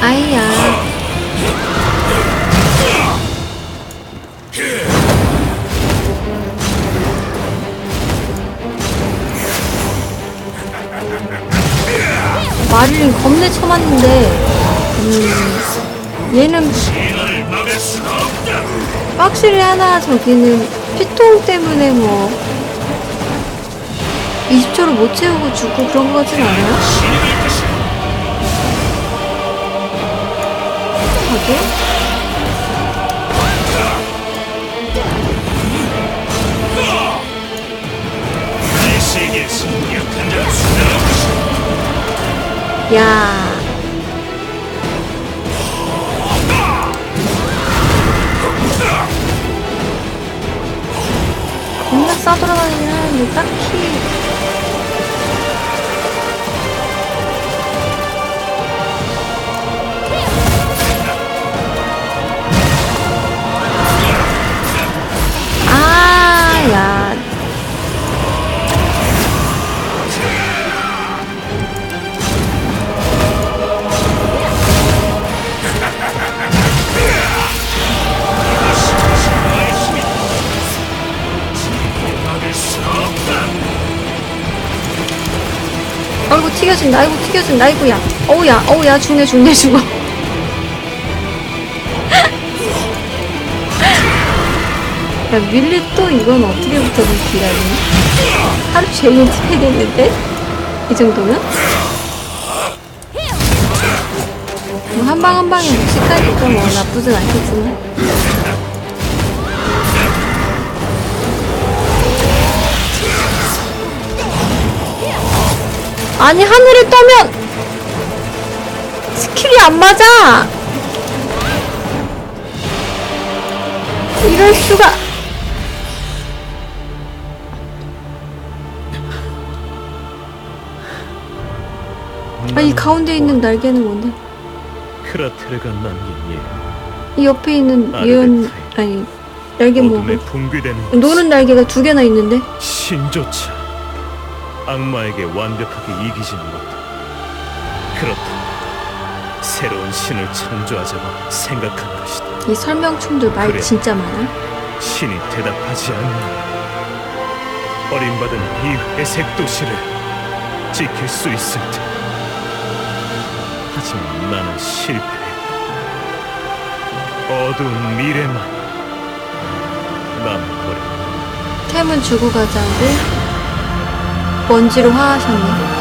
아이야. 마릴린 겁내 쳐맞는데, 음, 얘는 확실히 하나 저기는 피통 때문에 뭐 20초를 못 채우고 죽고 그런 거 같진 않아요? 하게? 수다하고 야. 겁나 싸돌아다니긴 하는데 딱히 튀겨진다. 아이고야. 어우야. 어우야. 중해 중해 죽어 야 밀리 또 이건 어떻게 붙어도 기다리니 하루 종일 튀어야겠는데? 이 정도면? 뭐 한방 한 방에 묵직하니까 뭐 나쁘진 않겠지만. 아니 하늘에 떠면 스 킬이 안 맞아 이럴 수가 아 이 가운데 있는 날개는 뭔데 크라테르가 남긴 예. 이 옆에 있는 예언 아니 날개 어둠에 뭐고 붕괴되는 노는 날개가 두 개나 있는데 신조차 악마에게 완벽하게 이기지는 못해. 그렇다. 새로운 신을 창조하자고 생각한 것이다. 이 설명충들 말 그래. 진짜 많아 신이 대답하지 않는 어림받은 이 회색 도시를 지킬 수 있을 테. 하지만 나는 실패했다. 어두운 미래만 남버렸다. 템은 주고 가자는데 먼지로 화하셨네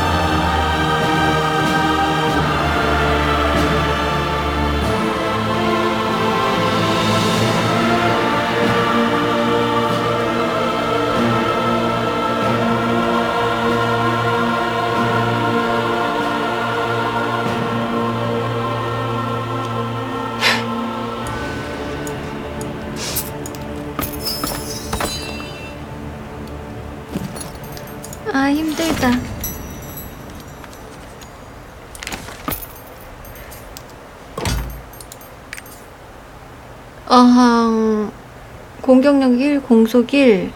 공격력 1, 공속 1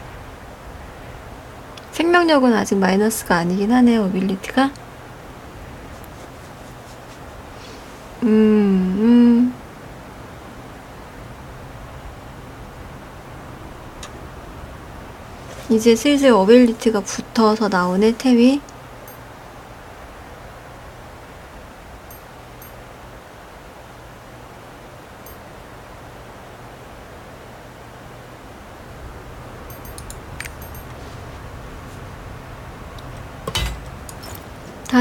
생명력은 아직 마이너스가 아니긴 하네요 밀리트가. 음, 음. 이제 슬슬 어빌리티가 붙어서 나오네 템이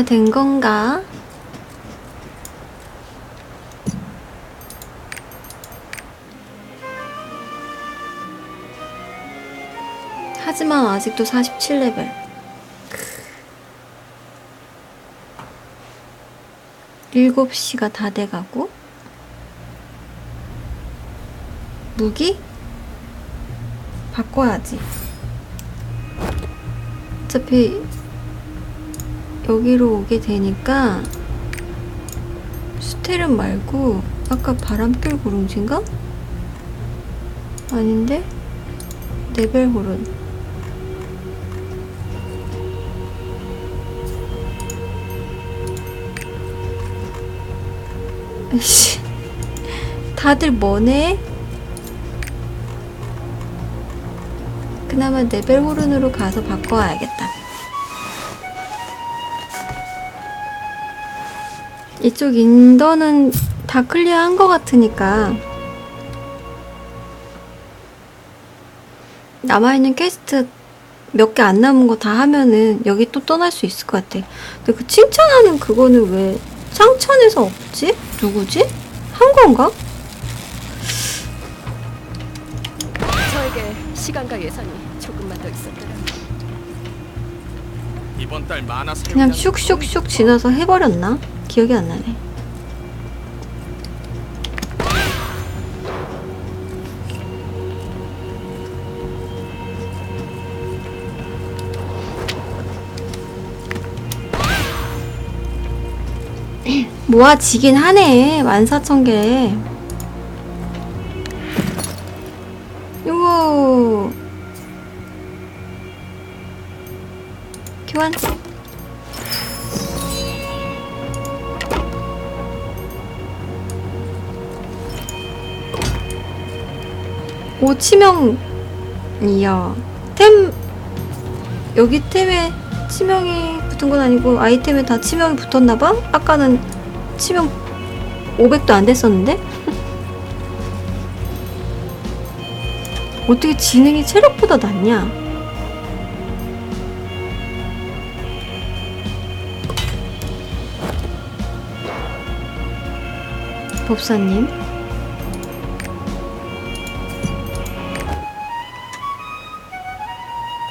다 된 건가? 하지만 아직도 47레벨. 7시가 다 돼가고. 무기? 바꿔야지. 어차피 여기로 오게 되니까 스테른 말고 아까 바람결 고름진가? 아닌데? 레벨 호른 씨. 다들 뭐네? 그나마 레벨 호른으로 가서 바꿔와야겠다. 이쪽 인더는 다 클리어한 것 같으니까 남아있는 퀘스트 몇 개 안 남은 거 다 하면은 여기 또 떠날 수 있을 것 같아. 근데 그 칭찬하는 그거는 왜 상천에서 없지? 누구지? 한 건가? 저에게 시간과 예산이 조금만 더 있었더라면 이번 달 만화 그냥 슉슉슉 지나서 해버렸나? 기억이 안 나네. 모아지긴 하네. 만사천 개. 치명이야. 템 여기 템에 치명이 붙은 건 아니고 아이템에 다 치명이 붙었나 봐? 아까는 치명 500도 안 됐었는데? 어떻게 지능이 체력보다 낫냐? 법사님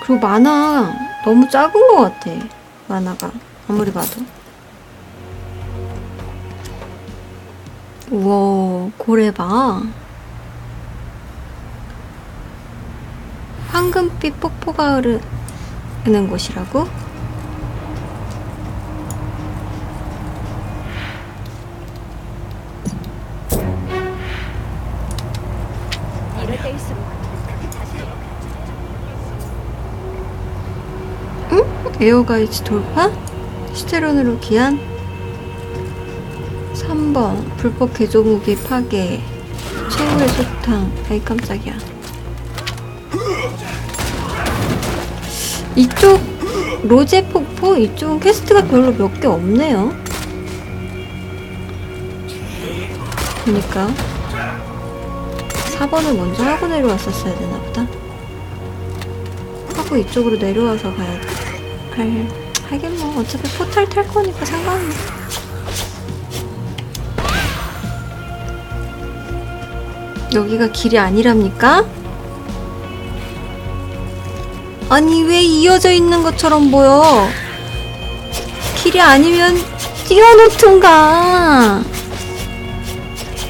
그리고 만화 너무 작은 것 같아 만화가. 아무리 봐도. 우와 고래 봐. 황금빛 폭포가 흐르는 곳이라고? 에어가이즈 돌파? 시테론으로 기한? 3번. 불법 개조 무기 파괴. 최후의 소탕. 아이 깜짝이야. 이쪽 로제 폭포? 이쪽은 퀘스트가 별로 몇 개 없네요. 그니까 4번을 먼저 하고 내려왔었어야 되나 보다. 하고 이쪽으로 내려와서 가야 돼 할, 하긴 뭐 어차피 포탈 탈 거니까 상관없네. 여기가 길이 아니랍니까? 아니 왜 이어져 있는 것처럼 보여? 길이 아니면 띄워놓든가.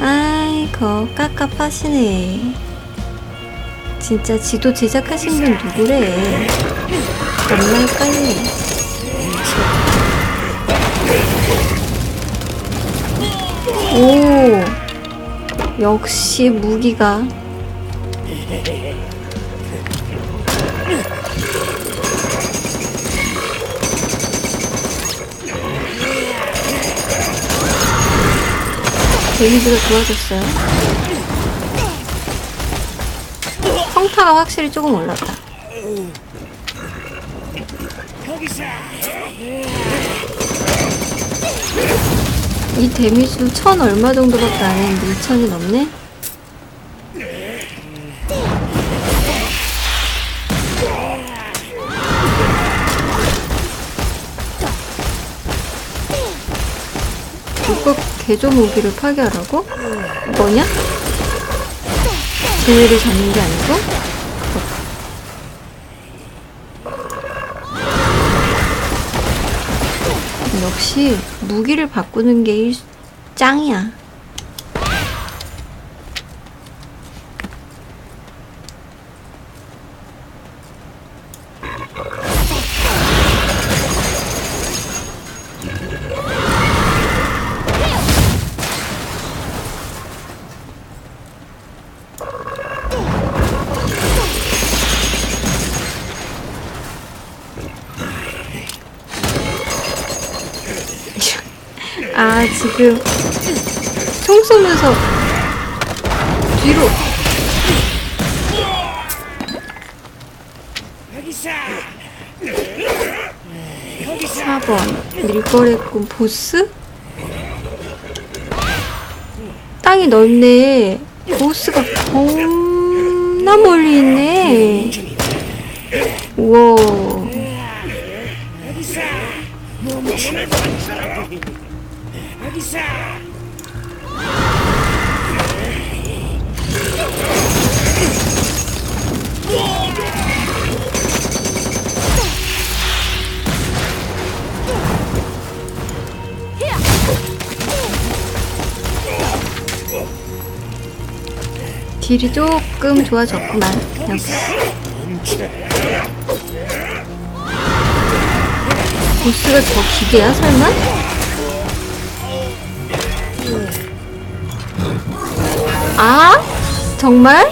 아이고 깝깝하시네. 진짜 지도 제작하신 분 누구래 정말 헷갈리네. 오 역시 무기가. 데미지가 좋아졌어요. 평타가 확실히 조금 올랐다 이 데미지도 천 얼마 정도밖에 안 했는데 2천이 넘네? 불법 개조 무기를 파괴하라고? 뭐냐? 쟤네를 잡는 게 아니고? 역시 무기를 바꾸는 게 일- 짱이야. 지금 총 쏘면서 뒤로. 4번 밀거래꾼 보스? 땅이 넓네. 보스가 겁나 멀리 있네. 우와 딜이 조금 좋아졌구만. 역시. 보스가 저 기계야 설마? 아? 정말?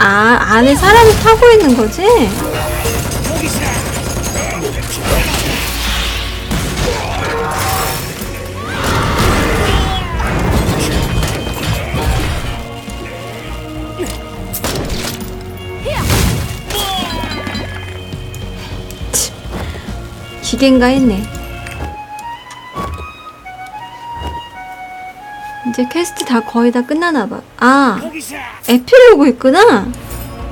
아, 안에 사람이 타고 있는 거지? 기계인가 했네. 이제 퀘스트 다 거의 다 끝나나 봐. 아, 에필로그 있구나.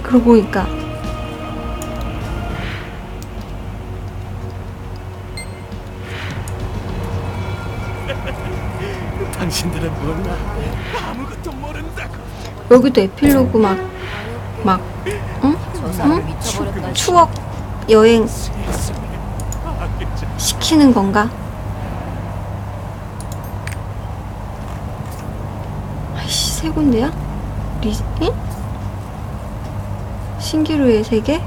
그러고 보니까. 당신들은 몰라. 아무것도 모른다고. 여기도 에필로그 막, 막, 응? 응? 추억 여행 시키는 건가? 아이씨, 세 군데야? 리, 응? 신기루의 세계?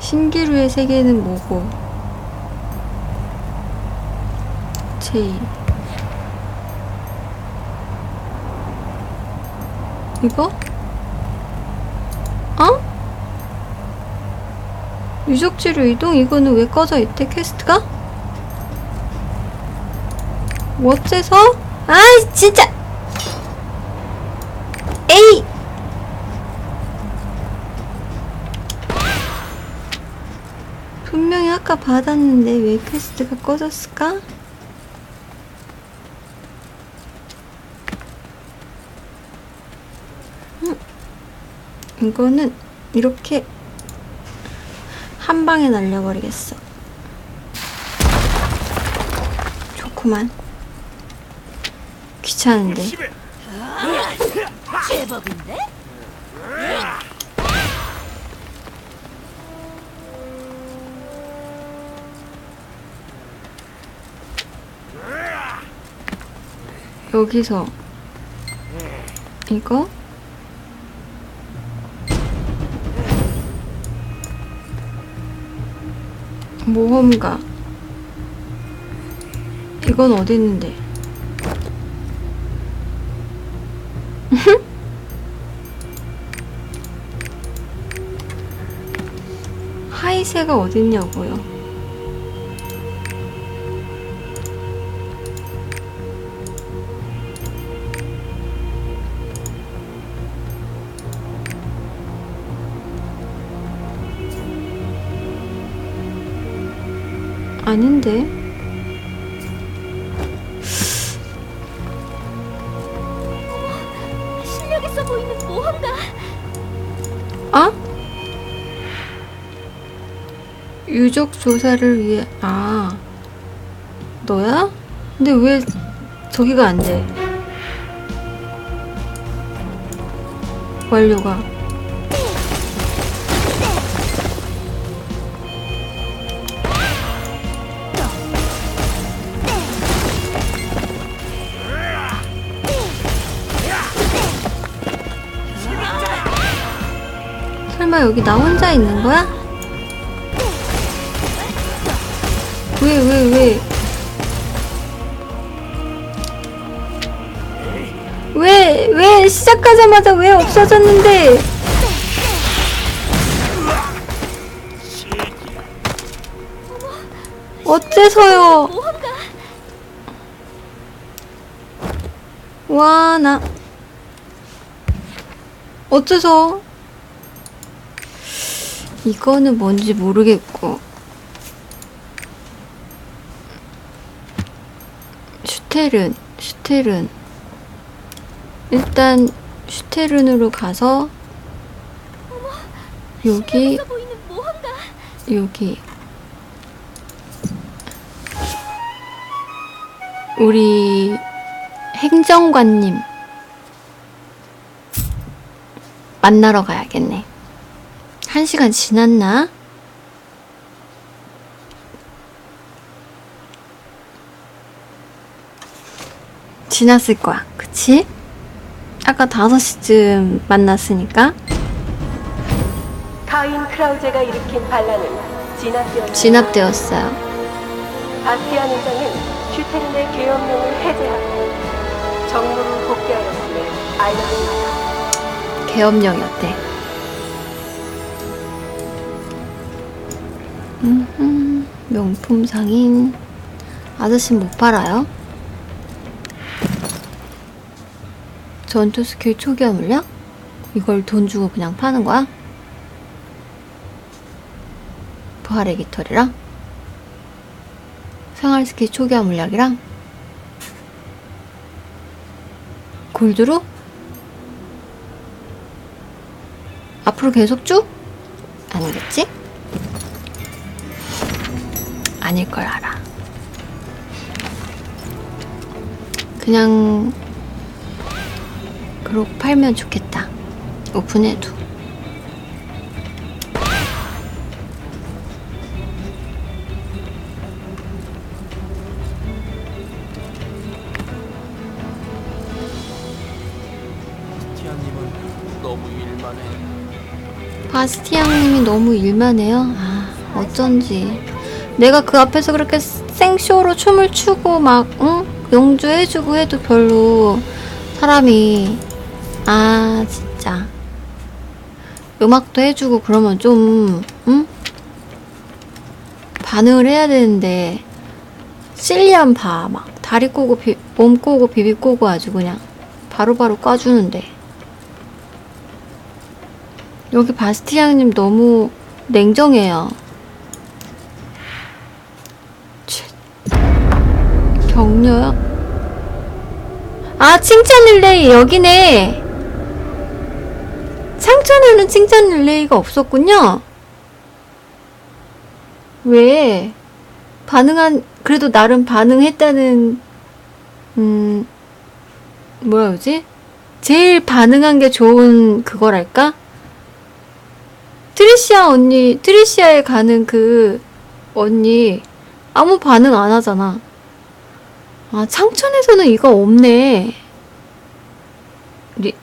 신기루의 세계는 뭐고? 제이 이거? 어? 유적지로 이동? 이거는 왜 꺼져 있대? 퀘스트가? 어째서? 아이 진짜! 에이! 분명히 아까 받았는데 왜 퀘스트가 꺼졌을까? 이거는 이렇게 한 방에 날려버리겠어. 좋구만. 귀찮은데. 제법인데? 여기서 이거 모험가 이건 어디 있는데? 하이세가 어딨냐고요? 아닌데. 실력 있어 보이는 모험가. 아? 유적 조사를 위해 아 너야? 근데 왜 저기가 안 돼? 완료가 여기 나 혼자 있는 거야? 왜 왜, 왜? 왜, 왜 시작하자마자 왜 없어졌는데? 어째서요? 와, 나. 어째서? 이거는 뭔지 모르겠고. 슈테른, 슈테른. 일단, 슈테른으로 가서, 여기, 여기. 우리 행정관님 만나러 가야겠네. 한 시간 지났나? 지났을 거야. 그치? 아까 5시쯤 만났으니까. 카인 크라우제가 일으킨 반란은 진압되었습니다. 진압되었어요. 바스티안 의장은 슈테른의 계엄령을 해제하고 정무를 복귀하였음을 알려줍니다. 계엄령이었대. 명품 상인. 아저씨 못 팔아요? 전투 스킬 초기화 물량? 이걸 돈 주고 그냥 파는 거야? 부활의 깃털이랑? 생활 스킬 초기화 물약이랑? 골드로? 앞으로 계속 쭉? 아니겠지? 아닐 걸 알아. 그냥 그러고 팔면 좋겠다. 오픈해도. 바스티앙님이 너무 일만 해요. 아, 어쩐지. 내가 그 앞에서 그렇게 생쇼로 춤을 추고 막, 응? 용주해주고 해도 별로 사람이, 아, 진짜. 음악도 해주고 그러면 좀, 응? 반응을 해야 되는데, 실리안 봐. 막, 다리 꼬고, 비, 몸 꼬고, 비비 꼬고 아주 그냥 바로바로 꽈주는데. 여기 바스티앙님 너무 냉정해요. 격려요? 아, 칭찬 릴레이 여기네. 상천에는 칭찬 릴레이가 없었군요. 왜? 반응한, 그래도 나름 반응했다는, 음, 뭐라 그러지? 제일 반응한 게 좋은 그거랄까? 트리시아 언니, 트리시아에 가는 그 언니 아무 반응 안 하잖아. 아, 창천에서는 이거 없네. 리,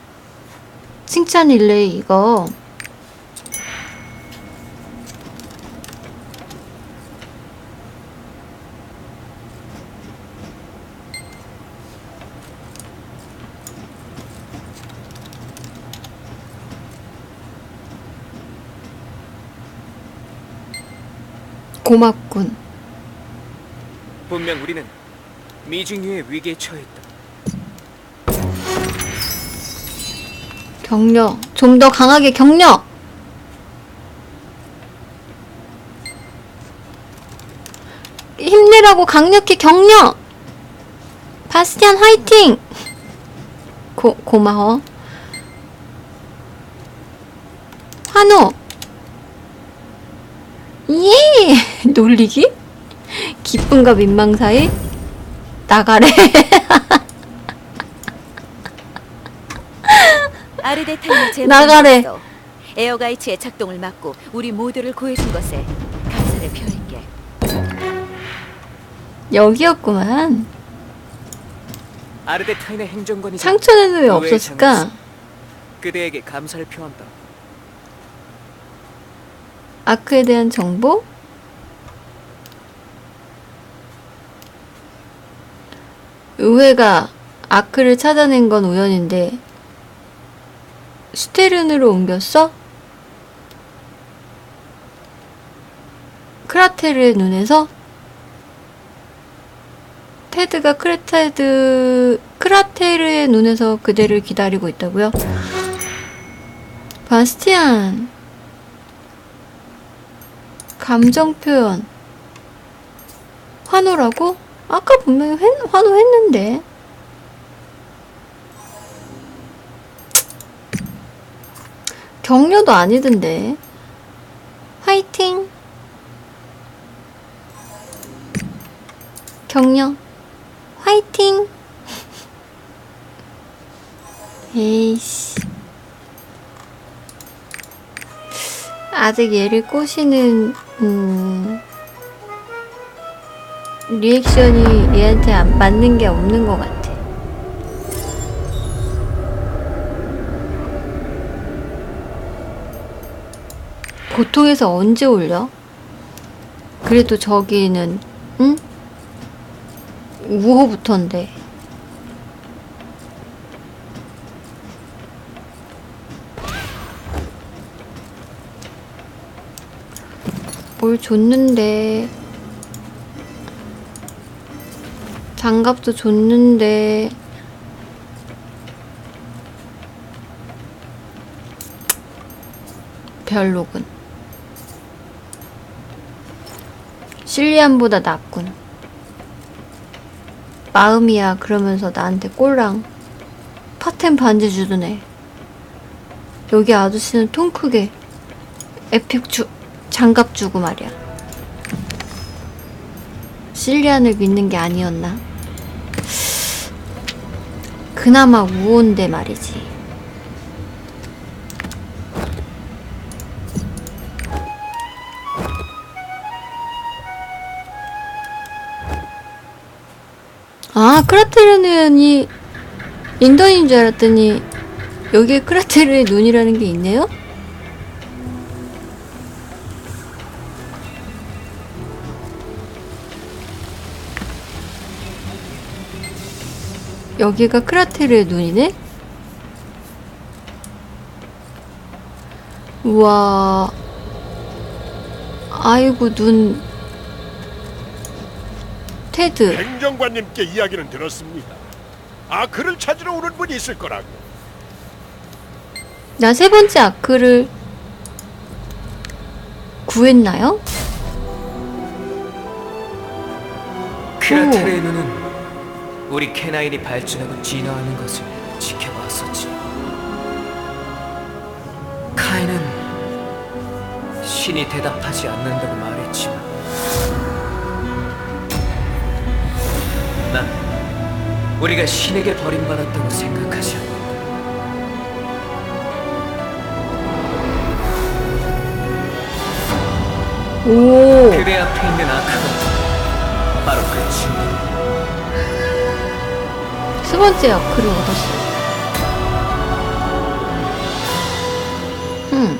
칭찬 릴레이 이거. 고맙군. 분명 우리는 미중유의 위기에 처했다. 격려. 좀더 강하게 격려! 힘내라고 강력히 격려! 바스티안 화이팅! 고, 고마워. 환호! 예! 놀리기? 기쁨과 민망 사이? 나가래. 아르데타임을 제압 나가래. 에어가이츠의 작동을 막고 우리 모두를 구해준 것에 감사를 표할게. 여기였구만. 아르데타인의 행정관이 상처는 왜 없었을까? 그대에게 감사를 표한다. 아크에 대한 정보? 의회가 아크를 찾아낸 건 우연인데 스테른으로 옮겼어? 크라테르의 눈에서? 테드가 크레테드, 크라테르의 눈에서 그대를 기다리고 있다고요? 바스티안. 감정 표현. 환호라고? 아까 분명히 회- 환호했는데. 격려도 아니던데. 화이팅! 격려. 화이팅! 에이씨. 아직 얘를 꼬시는, 음, 리액션이 얘한테 안 맞는 게 없는 것 같아. 보통에서 언제 올려? 그래도 저기는, 응? 우호부터인데. 뭘 줬는데. 장갑도 줬는데. 별로군. 실리안보다 낫군. 마음이야 그러면서 나한테 꼴랑 파템 반지 주더네. 여기 아저씨는 통 크게 에픽 주 장갑 주고 말이야. 실리안을 믿는 게 아니었나? 그나마 우온데 말이지. 아, 크라테르는 이 인던인 줄 알았더니 여기에 크라테르의 눈이라는 게 있네요? 여기가 크라테르의 눈이네? 우와. 아이고, 눈. 테드. 행정관님께 이야기는 들었습니다. 아크를 찾으러 오는 분이 있을 거라고. 나 세 번째 아크를 구했나요? 크라테르의 눈은 우리 캐나인이 발전하고 진화하는 것을 지켜봤었지. 카인은 신이 대답하지 않는다고 말했지만 난 우리가 신에게 버림받았다고 생각하지 않는다. 오. 그대 앞에 있는 아크가 바로 그 친구. 세 번째 아크를 얻었어. 음.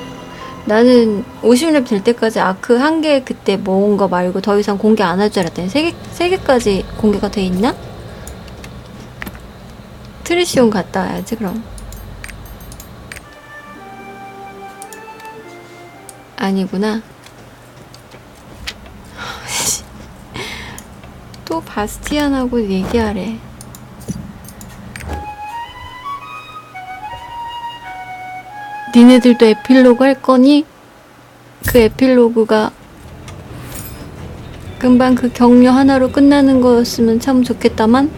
나는 50렙 될 때까지 아크 한 개 그때 모은 거 말고 더 이상 공개 안 할 줄 알았더니 세 개, 세 개까지 공개가 돼 있나? 트리시온 갔다 와야지, 그럼. 아니구나. 또 바스티안하고 얘기하래. 니네들도 에필로그 할 거니? 그 에필로그가 금방 그 격려 하나로 끝나는 거였으면 참 좋겠다만?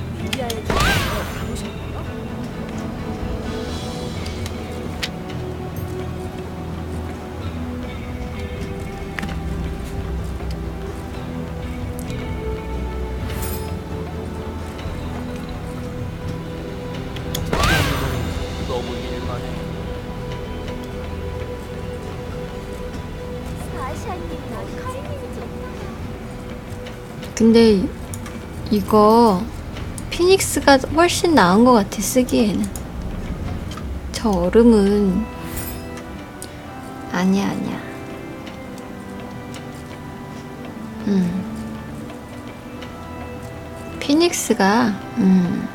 근데 이거 피닉스가 훨씬 나은 것 같아 쓰기에는. 저 얼음은 아니야 아니야. 음. 피닉스가 음.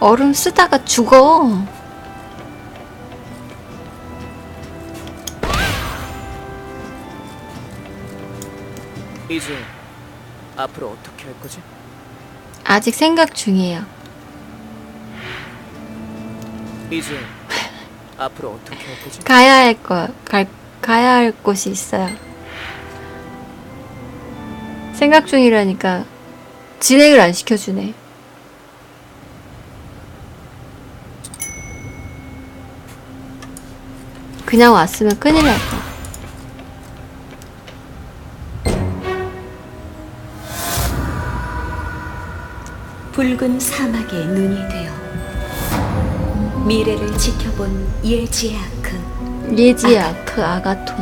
얼음 쓰다가 죽어. 이제 앞으로 어떻게 할 거지? 아직 생각 중이에요. 이제 앞으로 어떻게 할 거지? 가야 할 거, 갈, 가야 할 곳이 있어요. 생각 중이라니까 진행을 안 시켜주네. 그냥 왔으면 큰일 날 거. 붉은 사막의 눈이 되어 미래를 지켜본 예지아크 예지야 그 아가톤.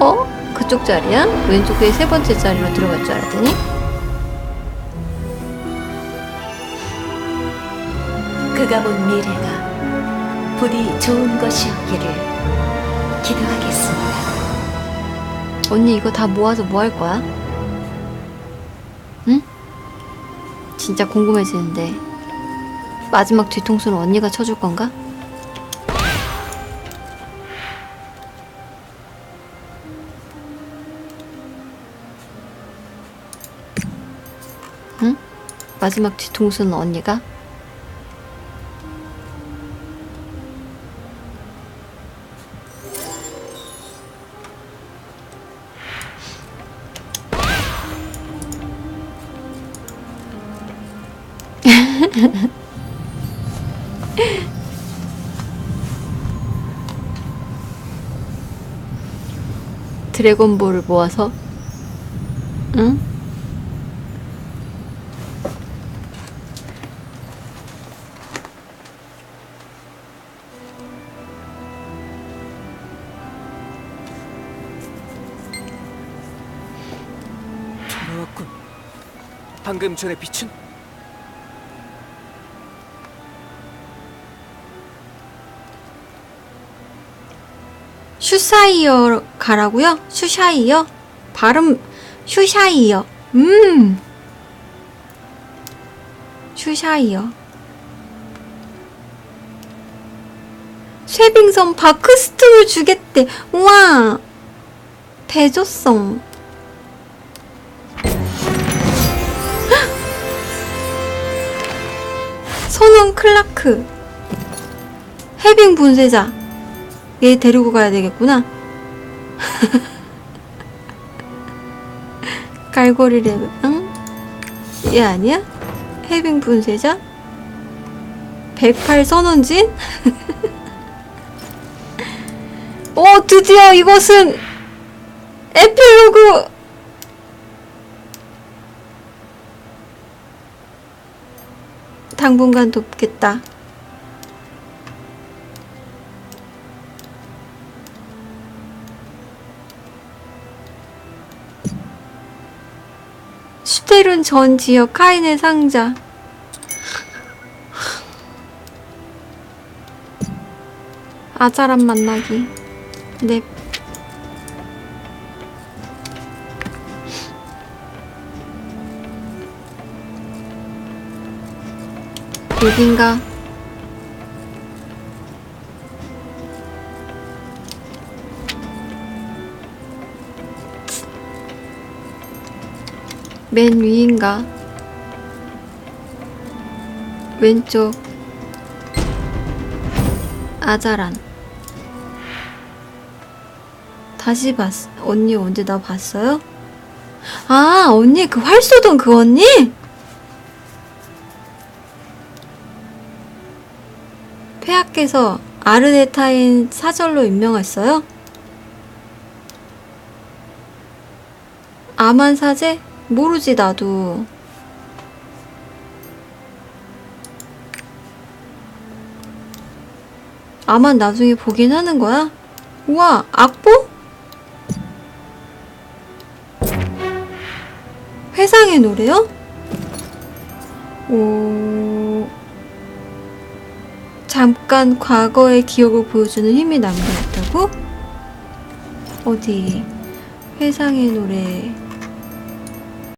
어? 그쪽 자리야? 왼쪽 귀에 세 번째 자리로 들어갈 줄 알았더니 그가 본 미래가 부디 좋은 것이었기를 기도하겠습니다. 언니 이거 다 모아서 뭐 할 거야? 진짜 궁금해지는데 마지막 뒤통수는 언니가 쳐줄 건가? 응? 마지막 뒤통수는 언니가? 드래곤볼을 모아서 응? 돌아왔군. 방금 전에 빛은 슈사이어 가라고요? 슈샤이어? 발음 슈샤이어. 음. 슈샤이어. 쇠빙선 바크스트를 주겠대. 우와. 대조성. 선원 클라크. 해빙 분쇄자. 얘 데리고 가야 되겠구나. 갈고리 레벨, 응? 얘 아니야? 해빙 분쇄자? 108 선원진? 오, 드디어 이것은 에필로그! 당분간 돕겠다. 슈테룬 전 지역 카인의 상자. 아자람 만나기. 넵. 여긴가? 맨 위인가? 왼쪽 아자란 다시 봤 언니 언제 나 봤어요? 아 언니 그 활 쏘던 그 언니? 폐하께서 아르네타인 사절로 임명했어요? 아만 사제? 모르지 나도 아만 나중에 보긴 하는 거야? 우와 악보? 회상의 노래요? 오 잠깐 과거의 기억을 보여주는 힘이 남겨있다고? 어디 회상의 노래